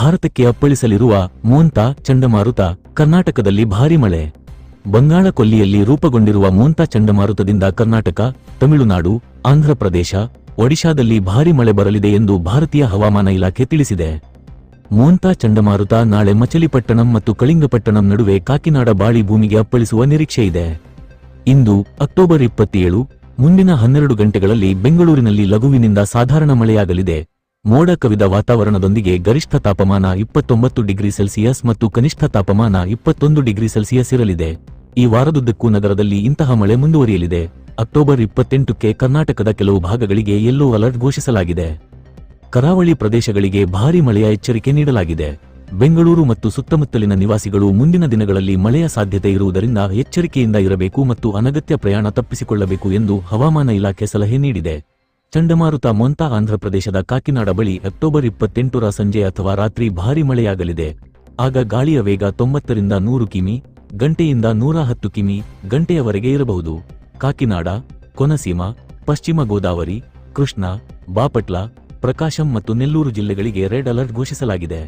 ಭಾರತಕ್ಕೆ ಅಪ್ಪಳಿಸಲಿರುವ ಮೋಂತಾ ಚಂಡಮಾರುತ ಕರ್ನಾಟಕದಲ್ಲಿ ಭಾರಿ ಮಳೆ. ಬಂಗಾಳ ಕೊಲ್ಲಿಯಲ್ಲಿ ರೂಪುಗೊಂಡಿರುವ ಮೋಂತಾ ಚಂಡಮಾರುತದಿಂದ ಕರ್ನಾಟಕ, ತಮಿಳುನಾಡು ಆಂಧ್ರಪ್ರದೇಶ ಒಡಿಶಾದಲ್ಲಿ ಭಾರಿ ಮಳೆ ಬರಲಿದೆ ಎಂದು ಭಾರತೀಯ ಹವಾಮಾನ ಇಲಾಖೆ ತಿಳಿಸಿದೆ. ಮೋಂತಾ ಚಂಡಮಾರುತ ನಾಳೆ ಮಚಲಿಪಟ್ಟಣಂ ಮತ್ತು ಕಳಿಂಗಪಟ್ಟಣಂ ನಡುವೆ ಕಾಕಿನಾಡ ಬಾಳಿ ಭೂಮಿಗೆ ಅಪ್ಪಳಿಸುವ ನಿರೀಕ್ಷೆಯಿದೆ ಇಂದು ಅಕ್ಟೋಬರ್ ಇಪ್ಪತ್ತೇಳು, ಮುಂದಿನ ಹನ್ನೆರಡು ಗಂಟೆಗಳಲ್ಲಿ ಬೆಂಗಳೂರಿನಲ್ಲಿ ಲಘುವಿನಿಂದ ಸಾಧಾರಣ ಮಳೆಯಾಗಲಿದೆ. ಮೋಡ ಕವಿದ ವಾತಾವರಣದೊಂದಿಗೆ ಗರಿಷ್ಠ ತಾಪಮಾನ ಇಪ್ಪತ್ತೊಂಬತ್ತು ಡಿಗ್ರಿ ಸೆಲ್ಸಿಯಸ್ ಮತ್ತು ಕನಿಷ್ಠ ತಾಪಮಾನ ಇಪ್ಪತ್ತೊಂದು ಡಿಗ್ರಿ ಸೆಲ್ಸಿಯಸ್ ಇರಲಿದೆ. ಈ ವಾರದುದ್ದಕ್ಕೂ ನಗರದಲ್ಲಿ ಇಂತಹ ಮಳೆ ಮುಂದುವರಿಯಲಿದೆ. ಅಕ್ಟೋಬರ್ ಇಪ್ಪತ್ತೆಂಟಕ್ಕೆ ಕರ್ನಾಟಕದ ಕೆಲವು ಭಾಗಗಳಿಗೆ ಯೆಲ್ಲೋ ಅಲರ್ಟ್ ಘೋಷಿಸಲಾಗಿದೆ. ಕರಾವಳಿ ಪ್ರದೇಶಗಳಿಗೆ ಭಾರಿ ಮಳೆಯ ಎಚ್ಚರಿಕೆ ನೀಡಲಾಗಿದೆ. ಬೆಂಗಳೂರು ಮತ್ತು ಸುತ್ತಮುತ್ತಲಿನ ನಿವಾಸಿಗಳು ಮುಂದಿನ ದಿನಗಳಲ್ಲಿ ಮಳೆಯ ಸಾಧ್ಯತೆ ಇರುವುದರಿಂದ ಎಚ್ಚರಿಕೆಯಿಂದ ಇರಬೇಕು ಮತ್ತು ಅನಗತ್ಯ ಪ್ರಯಾಣ ತಪ್ಪಿಸಿಕೊಳ್ಳಬೇಕು ಎಂದು ಹವಾಮಾನ ಇಲಾಖೆ ಸಲಹೆ ನೀಡಿದೆ. ಚಂಡಮಾರುತ ಮೊಂತಾ ಆಂಧ್ರಪ್ರದೇಶದ ಕಾಕಿನಾಡ ಬಳಿ ಅಕ್ಟೋಬರ್ ಇಪ್ಪತ್ತೆಂಟರ ಸಂಜೆ ಅಥವಾ ರಾತ್ರಿ ಭಾರಿ ಮಳೆಯಾಗಲಿದೆ. ಆಗ ಗಾಳಿಯ ವೇಗ ತೊಂಬತ್ತರಿಂದ ನೂರು ಕಿಮಿ, ಗಂಟೆಯಿಂದ ನೂರ ಹತ್ತು ಕಿಮಿ ಗಂಟೆಯವರೆಗೆ ಇರಬಹುದು. ಕಾಕಿನಾಡ, ಕೊನಸೀಮಾ, ಪಶ್ಚಿಮ ಗೋದಾವರಿ, ಕೃಷ್ಣ, ಬಾಪಟ್ಲ, ಪ್ರಕಾಶಂ ಮತ್ತು ನೆಲ್ಲೂರು ಜಿಲ್ಲೆಗಳಿಗೆ ರೆಡ್ ಅಲರ್ಟ್ ಘೋಷಿಸಲಾಗಿದೆ.